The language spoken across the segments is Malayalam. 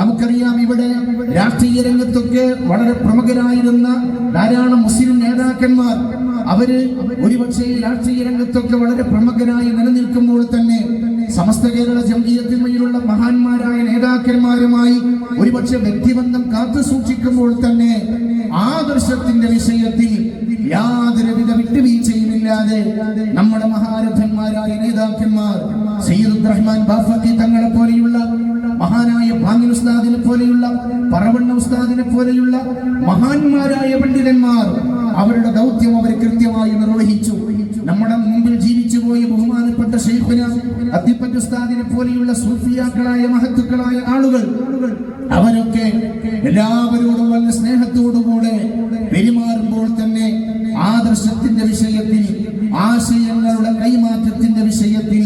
നമുക്കറിയാം ഇവിടെ രാഷ്ട്രീയ രംഗത്തൊക്കെ വളരെ പ്രമുഖരായിരുന്ന ധാരാളം മുസ്ലിം നേതാക്കന്മാർ. അവർ ഒരുപക്ഷെ രാഷ്ട്രീയ രംഗത്തൊക്കെ വളരെ പ്രമുഖരായി നിലനിൽക്കുമ്പോൾ തന്നെ സമസ്ത കേരള ജംഗീയത്തിന്മയിലുള്ള മഹാന്മാരായ നേതാക്കന്മാരുമായി ഒരുപക്ഷെ വ്യക്തിബന്ധം കാത്തു സൂക്ഷിക്കുമ്പോൾ തന്നെ ആദർശത്തിന്റെ വിഷയത്തിൽ യാതൊരുവിധ വിട്ടുവീഴ്ചയുമില്ലാതെ നമ്മുടെ മഹാരഥന്മാരായ നേതാക്കന്മാർ സയ്യിദ് റഹ്മാൻ ബാഫക്കി തങ്ങളെ പോലെയുള്ള മഹാനായ ഭാങ്ങിൻ ഉസ്താദിനെ പോലെയുള്ള പറവണ്ണ ഉസ്താദിനെ പോലെയുള്ള മഹാന്മാരായ പണ്ഡിതന്മാർ അവരുടെ ദൗത്യം അവർ കൃത്യമായി നിർവഹിച്ചു. നമ്മുടെ മുമ്പിൽ ജീവിച്ചു പോയി ബഹുമാനപ്പെട്ട ഷെയ്ഖുന അത്തിപ്പറ്റ ഉസ്താദിനെ പോലെയുള്ള സൂഫിയാക്കളായ മഹത്തുക്കളായ ആളുകൾ അവരൊക്കെ എല്ലാവരോടും വളരെ സ്നേഹത്തോടുകൂടെ പെരുമാറുമ്പോൾ തന്നെ ആദർശത്തിന്റെ വിഷയത്തിൽ ആശയങ്ങളുടെ കൈമാറ്റത്തിന്റെ വിഷയത്തിൽ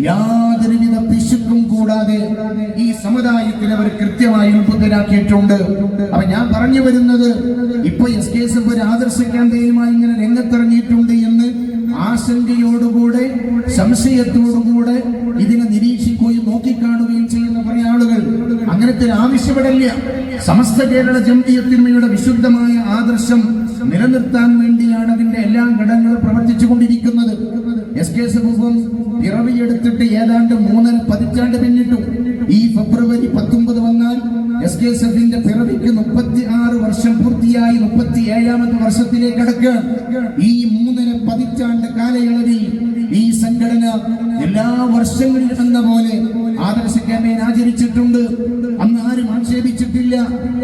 യാതൊരുവിധ പിശുക്കും കൂടാതെ ഈ സമുദായത്തിൽ അവർ കൃത്യമായി ഉത്ബുദ്ധരാക്കിയിട്ടുണ്ട് അപ്പൊ ഞാൻ പറഞ്ഞു വരുന്നത് ഇപ്പൊ എസ് കെ എസ് എഫ് ഒരു ആദർശ ക്യാമ്പയിനുമായി ഇങ്ങനെ രംഗത്തിറങ്ങിയിട്ടുണ്ട് എന്ന് ആശങ്കയോടുകൂടെ സംശയത്തോടുകൂടെ ഇതിനെ നിരീക്ഷിക്കുകയും നോക്കിക്കാണുകയും ചെയ്യുന്ന കുറെ ആളുകൾ അങ്ങനത്തെ ഒരു ആവശ്യപ്പെടില്ല സമസ്ത കേരള ജന്തിയത്തിന്മയുടെ വിശുദ്ധമായ ആദർശം നിലനിർത്താൻ വേണ്ടിയാണ് അതിന്റെ എല്ലാ ഘടകങ്ങളും പ്രവർത്തിച്ചു കൊണ്ടിരിക്കുന്നത് എസ് കെ എഫും പിറവിയെടുത്തിട്ട് ഏതാണ്ട് മൂന്നര പതിറ്റാണ്ട് പിന്നിട്ടു. ഈ ഫെബ്രുവരി പത്തൊമ്പത് വന്നാൽ എസ് കെ എസ് എഫിന്റെ പിറവിക്ക് മുപ്പത്തി ആറ് വർഷം പൂർത്തിയായി. മുപ്പത്തി ഏഴാമത്തെ വർഷത്തിലേക്ക് അടക്ക് ഈ മൂന്നര പതിറ്റാണ്ട് കാലയളവിൽ ഈ സംഘടന എല്ലാ വർഷങ്ങളിലും എന്ന പോലെ ആദർശ ക്യാമ്പയിൻ ആചരിച്ചിട്ടുണ്ട്. അന്ന് ആരും ആക്ഷേപിച്ചിട്ടില്ല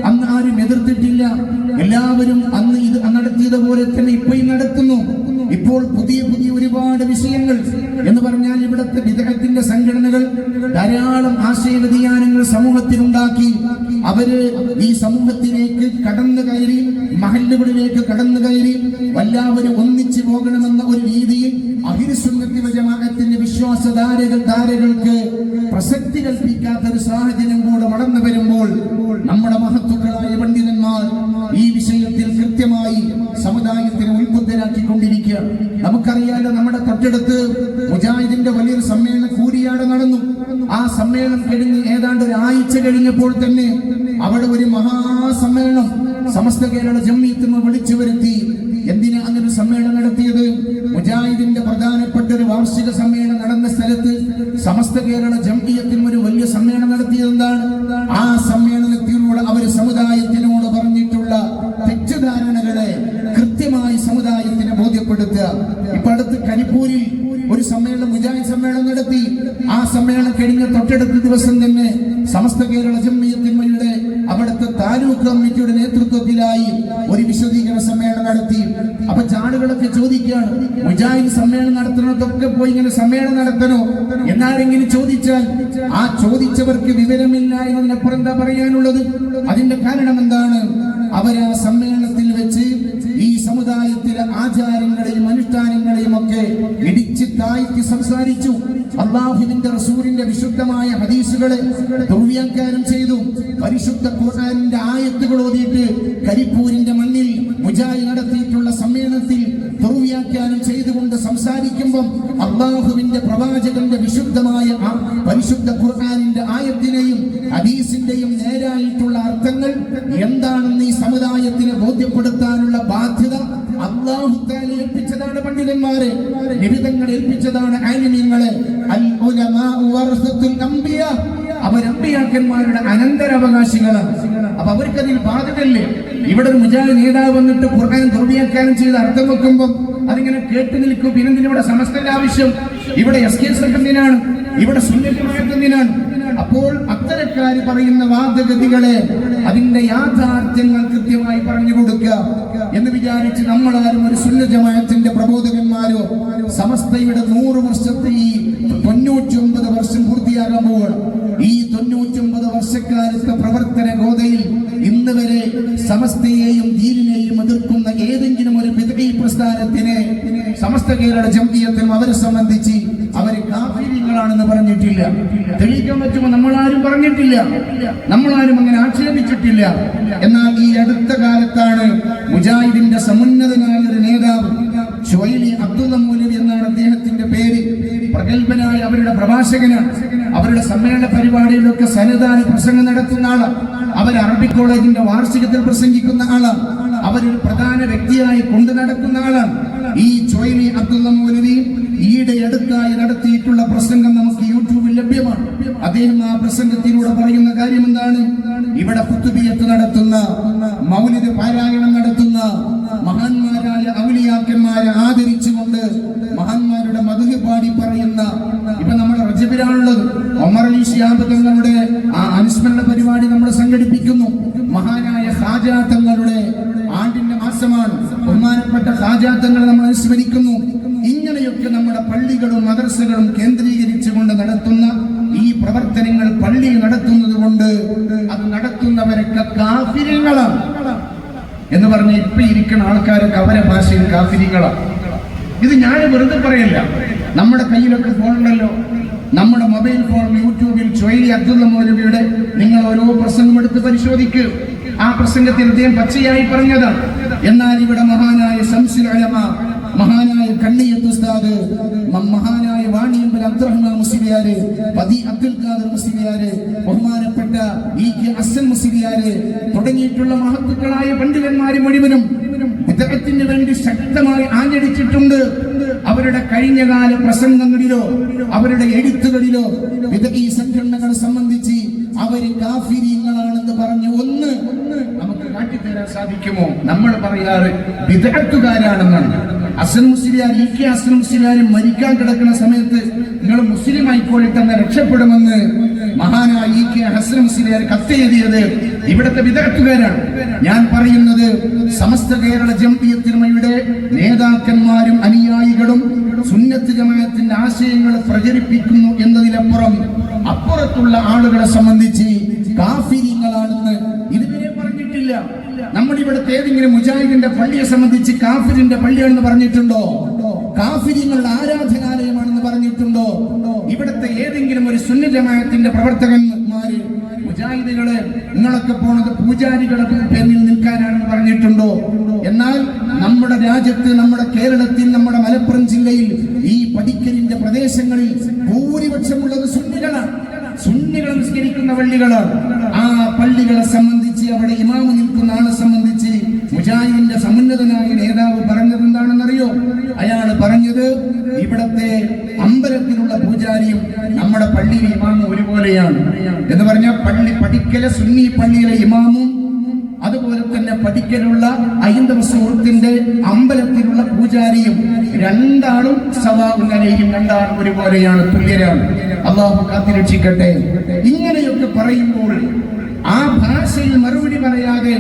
അന്ന് ആരും എതിർത്തിട്ടില്ല. എല്ലാവരും അന്ന് ഇത് നടത്തിയത് പോലെ തന്നെ ഇപ്പോഴും നടത്തുന്നു ഇപ്പോൾ പുതിയ പുതിയ ഒരുപാട് വിഷയങ്ങൾ എന്ന് പറഞ്ഞാൽ ഇവിടുത്തെ വിദഗ്ധത്തിന്റെ സംഘടനകൾ ധാരാളം ആശയ വ്യതിയാനങ്ങൾ സമൂഹത്തിലുണ്ടാക്കി. അവർ ഈ കടന്നു കയറി മഹല്ലുകളിലേക്ക് കടന്നു കയറി എല്ലാവരും ഒന്നിച്ചു പോകണമെന്ന ഒരു രീതിയിൽ അഹിരസുന്നത്തി ജമാഅത്തിന്റെ വിശ്വാസധാരകൾ ധാരകൾക്ക് പ്രസക്തി കൽപ്പിക്കാത്ത ഒരു സാഹചര്യം കൂടെ വളർന്നു വരുമ്പോൾ നമ്മുടെ മഹത്വങ്ങളായ പണ്ഡിതന്മാർ ഈ വിഷയത്തിൽ കൃത്യമായി സമുദായത്തിനെ ഉത്ബുദ്ധരാക്കിക്കൊണ്ടിരിക്കുക നമുക്കറിയാലോ നമ്മുടെ തൊട്ടടുത്ത് മുജാഹിദിന്റെ വലിയൊരു സമ്മേളനം കൂരിയാട് നടന്നു. ആ സമ്മേളനം കഴിഞ്ഞ് ഏതാണ്ട് ഒരു ആഴ്ച കഴിഞ്ഞപ്പോൾ തന്നെ അവിടെ ഒരു മഹാസമ്മേളനം സമസ്ത കേരള ജമ്മിയത്തിന് വിളിച്ചു വരുത്തി. എന്തിനാ അങ്ങനൊരു സമ്മേളനം നടത്തിയത്? മുജാഹിദിന്റെ പ്രധാനപ്പെട്ട ഒരു വാർഷിക സമ്മേളനം നടന്ന സ്ഥലത്ത് സമസ്ത കേരള ജംഇയ്യത്തിനും ഒരു വലിയ സമ്മേളനം നടത്തിയത് എന്താണ്? ആ സമ്മേളനത്തിലൂടെ അവർ സമുദായത്തിനോട് പറഞ്ഞിട്ടുള്ള തെറ്റിദ്ധാരണകളെ കൃത്യമായി സമുദായത്തിനെ ബോധ്യപ്പെടുത്തുക. ഇപ്പൊ അടുത്ത് കരിപ്പൂരിൽ ഒരു സമ്മേളനം മുജാഹിദ് സമ്മേളനം നടത്തി. ആ സമ്മേളനം കഴിഞ്ഞ തൊട്ടടുത്ത ദിവസം തന്നെ സമസ്ത കേരള ജമ്മിയത്തിന്മയുടെ അവിടുത്തെ താലൂക്ക് കമ്മിറ്റിയുടെ നേതൃത്വത്തിലായി ഒരു വിശദീകരണ സമ്മേളനം നടത്തി. അപ്പൊ ചാടുകളൊക്കെ ചോദിക്കുകയാണ് മുജാഹിദ് സമ്മേളനം നടത്തണതൊക്കെ പോയി ഇങ്ങനെ സമ്മേളനം നടത്തണോ? എന്നാരെങ്കിലും ചോദിച്ചാൽ ആ ചോദിച്ചവർക്ക് വിവരമില്ല എന്നതിനപ്പുറം എന്താ പറയാനുള്ളത്? അതിന്റെ കാരണം എന്താണ്? വെച്ച് ഈ സമുദായത്തിലെ ആചാരങ്ങളെയും അനുഷ്ഠാനങ്ങളെയും ഒക്കെ ഇടിച്ച് താഴ്ത്തി സംസാരിച്ചു. അള്ളാഹുവിന്റെ റസൂലിന്റെ വിശുദ്ധമായ ഹദീസുകളെ ദുർവ്യാഖ്യാനം ചെയ്തു. പരിശുദ്ധ ഖുർആാനിന്റെ ആയത്തുകൾ ഓതിയിട്ട് കരിപ്പൂരിന്റെ മണ്ണിൽ മുജായി നടത്തിയിട്ടുള്ള സമ്മേളനത്തിൽ ദുർവ്യാഖ്യാനം ചെയ്തുകൊണ്ട് സംസാരിക്കുമ്പോൾ അള്ളാഹുവിന്റെ പ്രവാചകന്റെ വിശുദ്ധമായ പരിശുദ്ധ ഖുർഹാനിന്റെ ആയത്തിനെയും ഹദീസിന്റെയും നേരായിട്ടുള്ള അർത്ഥങ്ങൾ എന്താണെന്ന് ഈ സമുദായത്തിന് ബോധ്യപ്പെടുത്താനുള്ള ബാധ്യത അള്ളാഹു താല ഏൽപ്പിച്ചതാണ് പണ്ഡിതന്മാരെ. നിബിതങ്ങൾ ഏൽപ്പിച്ചതാണ് ആനിമ്യങ്ങളെ അൽ വറസത്തുൽ അവർ അമ്പിയാക്കന്മാരുടെ അനന്തരാവകാശികളാണ്. അപ്പൊ അവർക്കതിൽ ബാധ്യതല്ലേ ഇവിടെ ഒരു മുജാഹിദ് നേതാവ് വന്നിട്ട് ഖുർആൻ ദുർവ്യാഖ്യാനം ചെയ്ത് അർത്ഥം വെക്കുമ്പോൾ അതിങ്ങനെ കേട്ടു നിൽക്കും. പിന്നെ ഇവിടെ സമസ്തന്റെ ആവശ്യം. ഇവിടെ എസ് കെ എന്തിനാണ് ഇവിടെ സുന്ദരമായിട്ടെന്തിനാണ് അപ്പോൾ അത്തരക്കാര് പറയുന്ന വാദഗതികളെ അതിന്റെ യാഥാർത്ഥ്യങ്ങൾ കൃത്യമായി പറഞ്ഞു കൊടുക്കുക എന്ന് വിചാരിച്ച് നമ്മളാരും ഒരു സുന്നജമായത്തിന്റെ പ്രബോധകന്മാരോ സമസ്തയുടെ നൂറ് വർഷത്തെ ഈ തൊണ്ണൂറ്റി ഒമ്പത് വർഷം പൂർത്തിയാകാൻ പോവുകയാണ്. ഒമ്പത് പ്രവർത്തന ഗോതയിൽ ഇന്ന് വരെ സമസ്തയെയും ദീനിനെയും എതിർക്കുന്ന ഏതെങ്കിലും ഒരു പിതൃ പ്രസ്ഥാനത്തിനെ സമസ്ത കേരള ജംഗീയത്തിനും അവരെ സംബന്ധിച്ച് അവർ കാഫിര്യങ്ങളാണെന്ന് പറഞ്ഞിട്ടില്ല. തെളിയിക്കാൻ പറ്റുമോ? നമ്മളാരും പറഞ്ഞിട്ടില്ല. നമ്മളാരും അങ്ങനെ ആക്ഷേപിച്ചിട്ടില്ല. എന്നാൽ ഈ അടുത്ത കാലത്താണ് മുജാഹിദിന്റെ സമുന്നതനായ ഒരു നേതാവ് ഷുവൈലി അബ്ദുള്ള മൂലവി എന്നാണ് അദ്ദേഹത്തിന്റെ പേര്. പ്രഗത്ഭനായ അവരുടെ പ്രഭാഷകന് അവരുടെ സമ്മേളന പരിപാടിയിലൊക്കെ സന്നിധാന പ്രസംഗം നടത്തുന്ന ആൾ അവർ അറബി കോളേജിന്റെ വാർഷികത്തിൽ പ്രസംഗിക്കുന്ന ആൾ അവരൊരു പ്രധാന വ്യക്തിയായി കൊണ്ടു നടക്കുന്ന ആളാണ് ഈ ചോയ്ലി അബ്ദുള്ള മൗലവി ഈയിടെ അടുത്തായി നടത്തിയിട്ടുള്ള പ്രസംഗം നമുക്ക് യൂട്യൂബിൽ ലഭ്യമാണ്. അദ്ദേഹം ആ പ്രസംഗത്തിലൂടെ പറയുന്ന കാര്യം എന്താണ്? ഇവിടെ കുത്തുബിയത്ത് നടത്തുന്ന മൗലിക പാരായണം മഹാനായ സാജാത്തങ്ങളുടെ തങ്ങളുടെ ആണ്ടിന്റെ മാസമാണ്. ബഹുമാനപ്പെട്ട ഹാജാ തങ്ങളെ നമ്മൾ അനുസ്മരിക്കുന്നു. ഇങ്ങനെയൊക്കെ നമ്മുടെ പള്ളികളും മദർസകളും കേന്ദ്രീകരിച്ചുകൊണ്ട് നടത്തുന്ന ഈ പ്രവർത്തനങ്ങൾ പള്ളിയിൽ നടത്തുന്നത് കൊണ്ട് അത് നടത്തുന്നവരൊക്കെ കാഫിര്യങ്ങളാണ് എന്ന് പറഞ്ഞ് ഇപ്പൊ ഇരിക്കുന്ന ആൾക്കാരൊക്കെ അവരെ ഭാഷയിൽ കാഫിര്യങ്ങളാണ് ഇത് ഞാൻ വെറുതെ പറയല്ല. നമ്മുടെ കയ്യിലൊക്കെ ഫോണുണ്ടല്ലോ നമ്മുടെ മൊബൈൽ ഫോൺ യൂട്യൂബിൽ ചൊയ്ലി അബ്ദുള്ള മൗലവിയുടെ നിങ്ങൾ ഓരോ പ്രസംഗം എടുത്ത് പരിശോധിക്കുക ആ പ്രസംഗത്തിൽ അദ്ദേഹം പച്ചയായി പറഞ്ഞതാണ്. എന്നാൽ ഇവിടെ മഹാനായ ശംസുൽ ഉലമ മഹാനായ കണ്ണിയത്ത് ഉസ്താദ് മഹാനായ വാണിയമ്പൽ അബ്ദുറഹ്മാൻ മുസ്ലിയാര് പതി അബ്ദുൽ ഖാദർ മുസ്ലിയാര് ബഹുമാനപ്പെട്ട ഇ കെ അസൻ മുസ്ലിയാര് തുടങ്ങിയിട്ടുള്ള മഹത്തുക്കളായ പണ്ഡിതന്മാര് മുഴുവനും വിദഗ്ധത്തിന് വേണ്ടി ശക്തമായി ആഞ്ഞടിച്ചിട്ടുണ്ട്. അവരുടെ കഴിഞ്ഞകാല പ്രസംഗങ്ങളിലോ അവരുടെ എഴുത്തുകളിലോ വിദഗ്ധ സംഘടനകളെ സംബന്ധിച്ച് അവർ കാഫിരിയങ്ങളാണെന്ന് പറഞ്ഞ് ഒന്ന് നമുക്ക് കാട്ടിത്തരാൻ സാധിക്കുമോ? നമ്മൾ പറയാറ് വിദഗ്ധക്കാരാണെന്നാണ് അസൻ മുസ്ലിയാർ ഇ കെ അസൻ മുസ്ലിയാർ മരിക്കാൻ കിടക്കുന്ന സമയത്ത് നിങ്ങൾ മുസ്ലിം ആയിക്കോളിട്ടെന്ന് രക്ഷപ്പെടുമെന്ന് മഹാനായ ഇ കെ ഹസൻ മുസ്ലിയാർ കത്തെഴുതിയത് ഇവിടുത്തെ വിദഗ്ധക്കാരാണ് ഞാൻ പറയുന്നത് സമസ്ത കേരള ജംപിയത്തിനുമയുടെ നേതാക്കന്മാരും അനുയായികളും സുന്നത്ത് ജമാഅത്തിന്റെ ആശയങ്ങൾ പ്രചരിപ്പിക്കുന്നു എന്നതിലപ്പുറം അപ്പുറത്തുള്ള ആളുകളെ സംബന്ധിച്ച് കാഫിരികളാണെന്ന് ഇതുവരെ പറഞ്ഞിട്ടില്ല. നമ്മുടെ ഇവിടുത്തെ ഏതെങ്കിലും മുജാഹിദിന്റെ പള്ളിയെ സംബന്ധിച്ച് കാഫിരിന്റെ പള്ളിയാണെന്ന് പറഞ്ഞിട്ടുണ്ടോ? കാഫിരികളുടെ ആരാധനാലയമാണെന്ന് പറഞ്ഞിട്ടുണ്ടോ? ഇവിടുത്തെ ഏതെങ്കിലും ഒരു സുന്നജമായത്തിന്റെ പ്രവർത്തകൻ മുജാഹിദുകൾ നിങ്ങളൊക്കെ പോണത് പൂജാരികളെ പേരിൽ നിൽക്കാനാണെന്ന് പറഞ്ഞിട്ടുണ്ടോ? എന്നാൽ നമ്മുടെ രാജ്യത്ത് നമ്മുടെ കേരളത്തിൽ നമ്മുടെ മലപ്പുറം ജില്ലയിൽ ഈ പടിക്കലിന്റെ പ്രദേശങ്ങളിൽ ഭൂരിപക്ഷമുള്ളത് സുന്നികളാണ്. സുന്നികൾ നിസ്കരിക്കുന്ന പള്ളികളാണ്. ആ പള്ളികളെ സംബന്ധിച്ച് അവിടെ ഇമാമ് നിൽക്കുന്ന ആളെ സംബന്ധിച്ച് മുജാഹിദിന്റെ സമുന്നതനായ നേതാവ് പറഞ്ഞത് എന്താണെന്നറിയോ? അയാൾ പറഞ്ഞത് ഇവിടത്തെ അമ്പലത്തിലുള്ള പൂജാരിയും നമ്മുടെ പള്ളിയിലെ ഇമാമും ഒരുപോലെയാണ്. എന്ന് പറഞ്ഞാൽ പള്ളി പഠിക്കല സുന്നി പള്ളിയിലെ ഇമാമും അതുപോലെ തന്നെ പഠിക്കലുള്ള ഐന്ദവ സുഹൃത്തിന്റെ അമ്പലത്തിലുള്ള പൂജാരിയും രണ്ടാളും സവാഹുലയും രണ്ടാളും ഒരുപോലെയാണ് തുല്യരാണ്. അള്ളാഹു കാത്തിരക്ഷിക്കട്ടെ ഇങ്ങനെയൊക്കെ പറയുമ്പോൾ ആ ഭാഷയിൽ മറുപടി പറയാതെ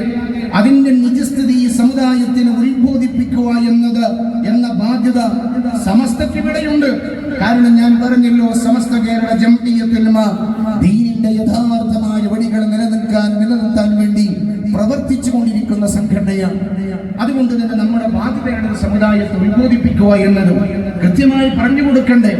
അതിന്റെ നിജസ്ഥിതി ഈ സമുദായത്തിന് ഉത്ബോധിപ്പിക്കുക എന്നത് എന്ന ബാധ്യത സമസ്തക്കിവിടെയുണ്ട് കാരണം ഞാൻ പറഞ്ഞല്ലോ സമസ്ത കേരള ജംഇയ്യത്തുൽമ ദീനിന്റെ യഥാർത്ഥമായ വഴികൾ നിലനിൽക്കാൻ നിലനിർത്താൻ വേണ്ടി പ്രവർത്തിച്ചു കൊണ്ടിരിക്കുന്ന സംഘടനയാണ്. അതുകൊണ്ട് തന്നെ നമ്മുടെ ബാധ്യതയാണ് സമുദായത്തെ ഉത്ബോധിപ്പിക്കുക എന്നത്. കൃത്യമായി പറഞ്ഞു കൊടുക്കണ്ടേ?